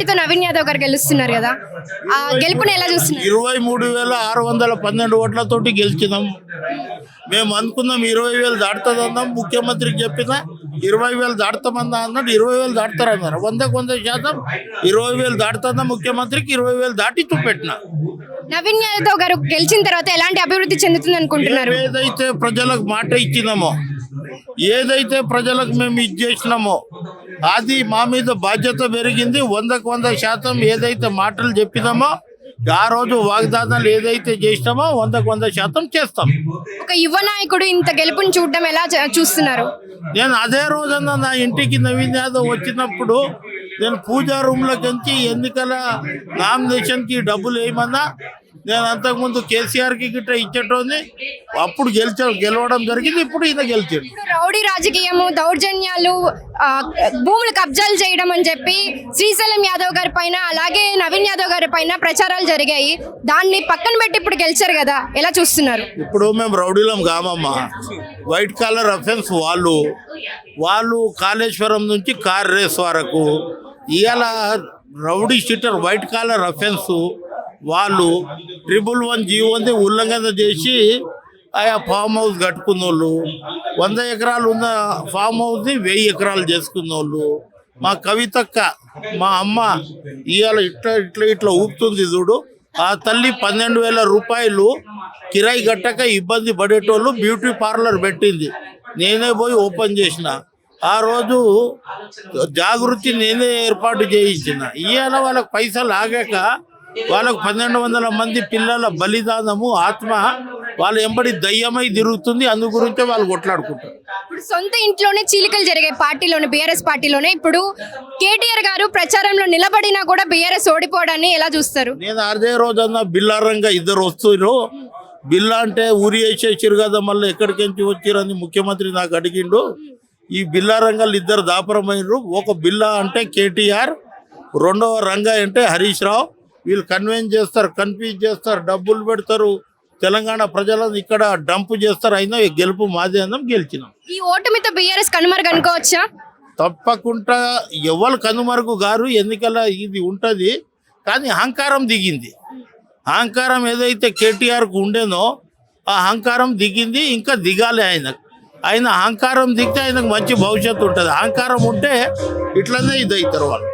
మెజారిటీతో నవీన్ యాదవ్ గారు గెలుస్తున్నారు కదా. ఆ గెలుపుని ఎలా చూస్తున్నారు? ఇరవై మూడు వేల ఆరు వందల పన్నెండు ఓట్లతోటి గెలిచినాం. మేము అనుకున్నాం ఇరవై వేలు దాటుతుంది అన్నాం ముఖ్యమంత్రికి చెప్పిన ఇరవై వేలు దాటుతామన్నా అన్నాడు. ఇరవై వేలు దాటుతారన్నారు వందకు వంద శాతం ఇరవై వేలు దాటుతుందా ముఖ్యమంత్రికి ఇరవై వేలు దాటి చూపెట్టిన. నవీన్ యాదవ్ గారు గెలిచిన తర్వాత ఎలాంటి అభివృద్ధి చెందుతుంది అనుకుంటున్నారు? ఏదైతే ప్రజలకు మాట ఇచ్చినామో ఏదైతే ప్రజలకు మేము ఇది చేసినామో అది మా మీద బాధ్యత పెరిగింది. వందకు వంద శాతం ఏదైతే మాటలు చెప్పినామో ఆ రోజు వాగ్దానాలు ఏదైతే చేసినామో వందకు వంద శాతం చేస్తాం. ఒక యువ నాయకుడు ఇంత గెలుపుని చూడడం ఎలా చూస్తున్నారు? నేను అదే రోజున నా ఇంటికి నవీన్ యాదవ్ వచ్చినప్పుడు నేను పూజా రూమ్లోకి వచ్చి ఎన్నికల నామినేషన్కి డబ్బులు వేయమన్నా నేను అంతకుముందు కేసీఆర్కి గిట్ట ఇచ్చేటోని అప్పుడు గెలిచా గెలవడం జరిగింది ఇప్పుడు ఈయన గెలిచాడు. రౌడీ రాజకీయము దౌర్జన్యాలు భూములు కబ్జాలు చేయడం అని చెప్పి శ్రీశైలం యాదవ్ గారి పైన అలాగే నవీన్ యాదవ్ గారి పైన ప్రచారాలు జరిగాయి. దాన్ని పక్కన పెట్టి ఇప్పుడు గెలిచారు కదా ఎలా చూస్తున్నారు? ఇప్పుడు మేము రౌడీలం కామమ్మా. వైట్ కాలర్ అఫెన్స్ వాళ్ళు వాళ్ళు కాళేశ్వరం నుంచి కార్ రేస్ వరకు ఇవాళ rowdy sheeter white collar offence వాళ్ళు ట్రిపుల్ వన్ జీవోని ఉల్లంఘన చేసి ఆయా ఫామ్ హౌస్ కట్టుకున్న వాళ్ళు వంద ఎకరాలు ఉన్న ఫామ్ హౌస్ని వెయ్యి ఎకరాలు చేసుకున్న వాళ్ళు మా కవితక్క మా అమ్మ ఇవాళ ఇట్లా ఇట్లా ఇట్లా ఊపుతుంది చూడు. ఆ తల్లి పన్నెండు వేల రూపాయలు కిరాయి కట్టక ఇబ్బంది పడేటోళ్ళు బ్యూటీ పార్లర్ పెట్టింది. నేనే పోయి ఓపెన్ చేసిన. ఆ రోజు జాగృతి నేనే ఏర్పాటు చేయించిన. ఇవాళ వాళ్ళకి పైసలు ఆగాక వాళ్ళకు పన్నెండు వందల మంది పిల్లల బలిదానము ఆత్మ వాళ్ళ ఎంబడి దయ్యమై తిరుగుతుంది. అందు గురించే వాళ్ళు కొట్లాడుకుంటారు. ఇప్పుడు సొంత ఇంట్లోనే చీలికలు జరిగాయి పార్టీలోనే బీఆర్ఎస్ పార్టీలోనే ఇప్పుడు కేటీఆర్ గారు ప్రచారంలో నిలబడినా కూడా బీఆర్ఎస్ ఓడిపోవడాన్ని ఎలా చూస్తారు? నేను అదే రోజన్నా బిల్లారంగా ఇద్దరు వస్తున్నారు బిల్లా అంటే ఊరి వేసేసారు కదా మళ్ళీ ఎక్కడికించి వచ్చిరని ముఖ్యమంత్రి నాకు అడిగిండు. ఈ బిల్లా రంగాలు ఇద్దరు దాపరమైనరు ఒక బిల్లా అంటే కేటీఆర్ రెండవ రంగా అంటే హరీష్ రావు. వీళ్ళు కన్విన్స్ చేస్తారు కన్ఫ్యూజ్ చేస్తారు డబ్బులు పెడతారు. తెలంగాణ ప్రజలను ఇక్కడ డంప్ చేస్తారు. అయినా గెలుపు మాదే అన్నం గెలిచినాం. ఈ ఓటమితో బీఆర్ఎస్ కనుమరుగు అనుకోవచ్చా? తప్పకుండా ఎవరు కనుమరుగు గారు ఎన్నికల ఇది ఉంటుంది కానీ అహంకారం దిగింది. అహంకారం ఏదైతే కేటీఆర్కు ఉండేనో ఆ అహంకారం దిగింది ఇంకా దిగాలి ఆయన ఆయన అహంకారం దిగితే ఆయనకు మంచి భవిష్యత్తు ఉంటుంది. అహంకారం ఉంటే ఇట్లనే ఇది అవుతారు వాళ్ళు.